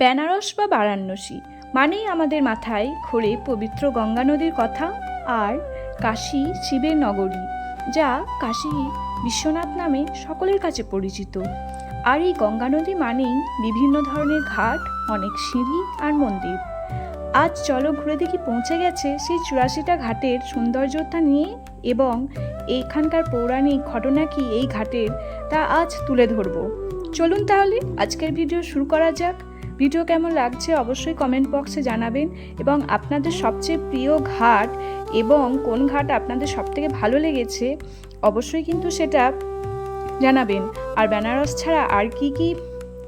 বেনারস বা বারাণসী মানেই আমাদের মাথায় ঘোরে পবিত্র গঙ্গা নদীর কথা আর কাশী শিবের নগরী, যা কাশী বিশ্বনাথ নামে সকলের কাছে পরিচিত। আর এই গঙ্গা নদী মানেই বিভিন্ন ধরনের ঘাট, অনেক সিঁড়ি আর মন্দির। আজ চলো ঘুরে দেখি পৌঁছে গেছে সেই চুরাশিটা ঘাটের সৌন্দর্যতা নিয়ে এবং এইখানকার পৌরাণিক ঘটনা কি এই ঘাটের তা আজ তুলে ধরবো। চলুন তাহলে আজকের ভিডিও শুরু করা যাক। ভিডিও কেমন লাগছে অবশ্যই কমেন্ট বক্সে জানাবেন এবং আপনাদের সবচেয়ে প্রিয় ঘাট এবং কোন ঘাট আপনাদের সবথেকে ভালো লেগেছে অবশ্যই কিন্তু সেটা জানাবেন। আর বেনারস ছাড়া আর কি কি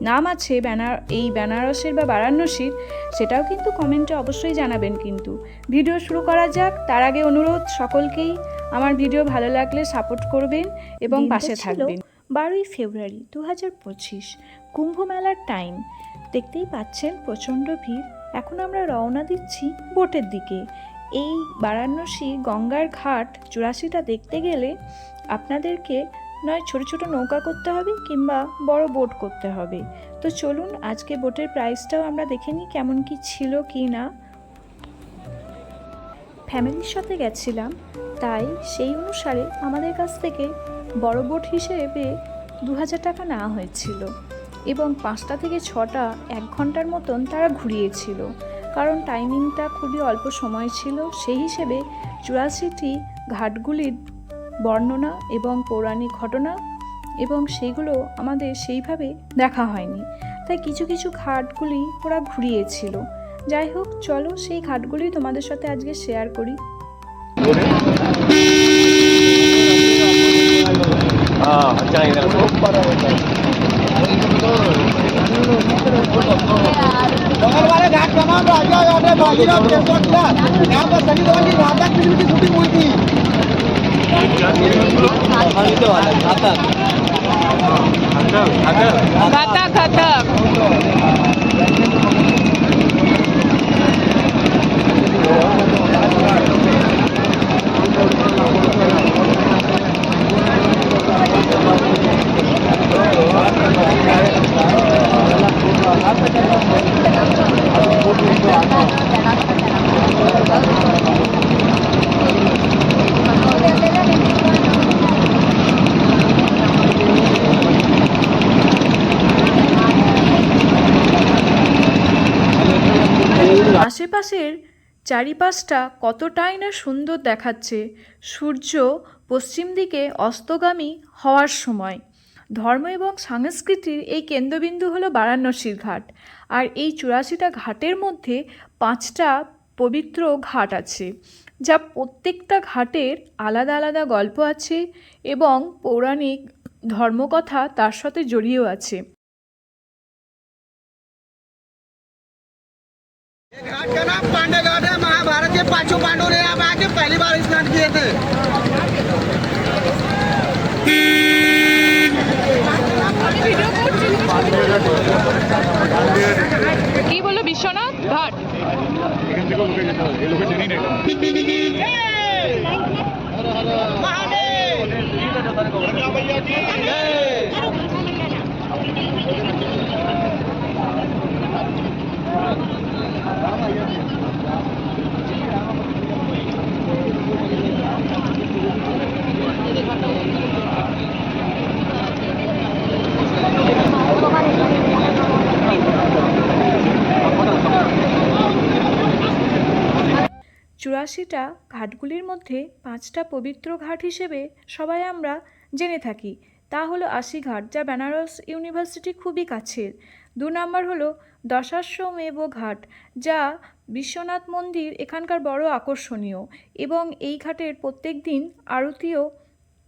নাম আছে? বেনার এই বেনারসের বা বারাণসীর সেটাও কিন্তু কমেন্টে অবশ্যই জানাবেন কিন্তু। ভিডিও শুরু করা যাক তার আগে অনুরোধ সকলকেই আমার ভিডিও ভালো লাগলে সাপোর্ট করবেন এবং পাশে থাকবেন। বারোই ফেব্রুয়ারি দু হাজার পঁচিশ কুম্ভ মেলার টাইম দেখতেই পাচ্ছেন প্রচণ্ড ভিড়। এখন আমরা রওনা দিচ্ছি বোটের দিকে। এই বারাণসী গঙ্গার ঘাট চুরাশিটা দেখতে গেলে আপনাদেরকে নয়, ছোট ছোট নৌকা করতে হবে কিংবা বড় বোট করতে হবে। তো চলুন আজকে বোটের প্রাইসটাও আমরা দেখে নিই কেমন কি ছিল কি না। ফ্যামিলির সাথে গেছিলাম, তাই সেই অনুসারে আমাদের কাছ থেকে বড় বোট হিসেবে দু হাজার টাকা নেওয়া হয়েছিল। এবং পাঁচটা থেকে ছটা এক ঘণ্টার মতন তারা ঘুরিয়েছিল। কারণ টাইমিংটা খুবই অল্প সময় ছিল। সেই হিসেবে চুরাশিটি ঘাটগুলির বর্ণনা এবং পৌরাণিক ঘটনা এবং সেগুলো আমাদের সেইভাবে দেখা হয়নি। তাই কিছু কিছু ঘাটগুলি ওরা ঘুরিয়েছিল। যাই হোক, চলো সেই ঘাটগুলি তোমাদের সাথে আজকে শেয়ার করি। मंगलवार घाट तमाम राजा और भागीरथ केशवटला यहाँ पर शनि भगवान की राधा कृष्ण की शूटिंग हुई थी खाता खाता खाता আশেপাশের চারিপাশটা কতটাই না সুন্দর দেখাচ্ছে, সূর্য পশ্চিম দিকে অস্তগামী হওয়ার সময়। ধর্ম এবং সংস্কৃতির এই কেন্দ্রবিন্দু হলো বারাণসীর ঘাট। আর এই চুরাশিটা ঘাটের মধ্যে পাঁচটা পবিত্র ঘাট আছে, যা প্রত্যেকটা ঘাটের আলাদা আলাদা গল্প আছে এবং পৌরাণিক ধর্মকথা তার সাথে জড়িয়েও আছে। घाट का नाम पांडे घाट है महाभारत के पांचों पांडवों ने यहाँ पे आके पहली बार स्नान किए थे কি বললো বিশ্বনাথ ঘাট চুরাশিটা ঘাটগুলির মধ্যে পাঁচটা পবিত্র ঘাট হিসেবে সবাই আমরা জেনে থাকি। তা হলো আশি ঘাট, যা বেনারস ইউনিভার্সিটি খুবই কাছের। দু নম্বর হলো দশাশ্বমেভ ঘাট, যা বিশ্বনাথ মন্দির এখানকার বড় আকর্ষণীয় এবং এই ঘাটের প্রত্যেক দিন আরতিও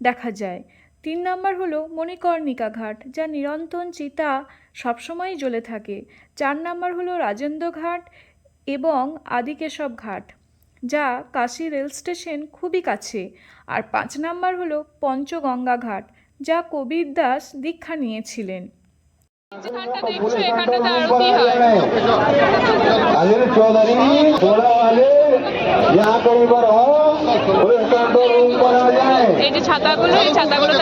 দেখা যায়। তিন নম্বর হলো মণিকর্ণিকা ঘাট, যা নিরন্তন চিতা সবসময়ই জ্বলে থাকে। চার নম্বর হলো রাজেন্দ্র ঘাট এবং আদিকেশব ঘাট। যা কাশি রেল স্টেশন খুবই কাছে। আর পাঁচ নাম্বার হল পঞ্চগঙ্গা ঘাট যা কবির দাস দীক্ষা নিয়েছিলেন। ছাতাগুলো ছাতাগুলো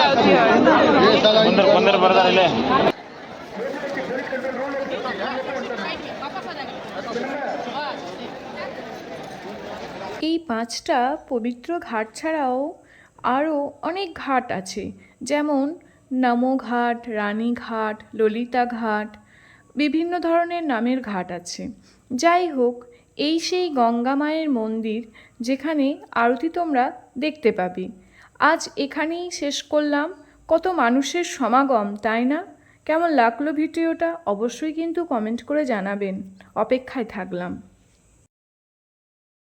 এই পাঁচটা পবিত্র ঘাট ছাড়াও আরও অনেক ঘাট আছে। যেমন নমো ঘাট রানীঘাট ললিতা ঘাট, বিভিন্ন ধরনের নামের ঘাট আছে। যাই হোক, এই সেই গঙ্গা মায়ের মন্দির যেখানে আরতি তোমরা দেখতে পাবে। আজ এখানেই শেষ করলাম। কত মানুষের সমাগম, তাই না? কেমন লাগল ভিডিওটা অবশ্যই কিন্তু কমেন্ট করে জানাবেন। অপেক্ষায় থাকলাম।